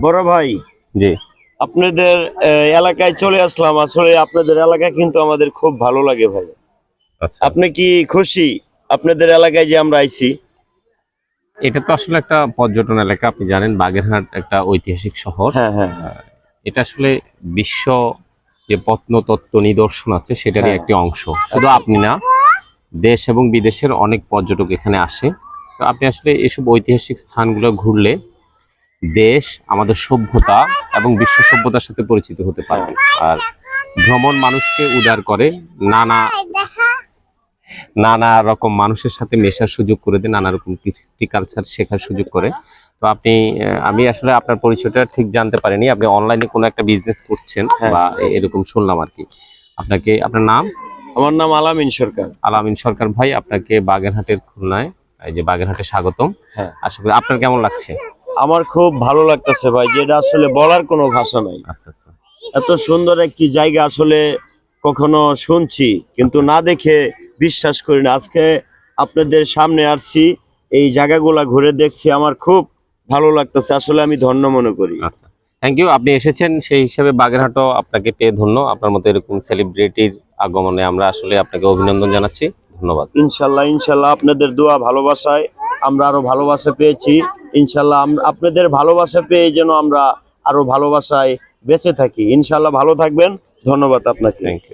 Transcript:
বড় ভাই জি। আপনাদের এলাকায় চলে আসলাম। আসলে আপনাদের এলাকা কিন্তু আমাদের খুব ভালো লাগে ভাই। আচ্ছা। আপনি কি খুশি আপনাদের এলাকায় যে আমরা আইছি? এটা তো আসলে একটা পর্যটন এলাকা আপনি জানেন বাগেরহাট একটা ঐতিহাসিক শহর। হ্যাঁ হ্যাঁ। এটা আসলে বিশ্ব যে প্রত্নতত্ত্ব নিদর্শন আছে সেটারই হ্যাঁ। একটি অংশ। শুধু আপনি না দেশ এবং বিদেশের অনেক পর্যটক এখানে আসে। তো আপনি আসলে এসব ঐতিহাসিক স্থানগুলো ঘুরলে দেশ আমাদের সভ্যতা এবং বিশ্ব সভ্যতার সাথে পরিচিত হতে পারবেন আর ভ্রমণ মানুষকে উদার করে নানা নানা রকম মানুষের সাথে মেশার সুযোগ করে দেয় নানা রকম কৃষ্টি কালচার শেখার সুযোগ করে। তো আপনি আমি আসলে আপনার পরিচয়টা ঠিক জানতে পারিনি। আপনি অনলাইনে কোনো একটা বিজনেস করছেন হ্যাঁ। বা এরকম শুনলাম আর কি। আপনাকে আপনার নাম? আমার নাম আলামিন সরকার। আলামিন সরকার ভাই আপনাকে বাগেরহাটের খুলনায় এই যে বাগেরহাটে স্বাগতম। হ্যাঁ। আশা করি আপনার কেমন লাগছে? আমার খুব ভালো লাগতেছে ভাই যেটা আসলে বলার কোনো ভাষা নাই। আচ্ছা আচ্ছা। এত সুন্দর একটি জায়গা আসলে কখনো শুনছি কিন্তু না দেখে বিশ্বাস করি না। আজকে আপনাদের সামনে আসছি এই জায়গাগুলা ঘুরে দেখছি আমার খুব ভালো লাগতেছে আসলে আমি ধন্য মনে করি। আচ্ছা। থ্যাংক ইউ আপনি এসেছেন সেই হিসাবে বাগেরহাটও আপনাকে পেয়ে ধন্য। আপনার মতো এরকম সেলিব্রিটির আগমনে আমরা আসলে আপনাকে অভিনন্দন জানাচ্ছি। ধন্যবাদ। ইনশাল্লাহ ইনশাল্লাহ আপনাদের দোয়া ভালোবাসায় আমরা আরও ভালোবাসা পেয়েছি। ইনশাল্লাহ আপনাদের ভালোবাসা পেয়ে যেন আমরা আরও ভালোবাসায় বেঁচে থাকি। ইনশাল্লাহ ভালো থাকবেন। ধন্যবাদ আপনাকে। Thank you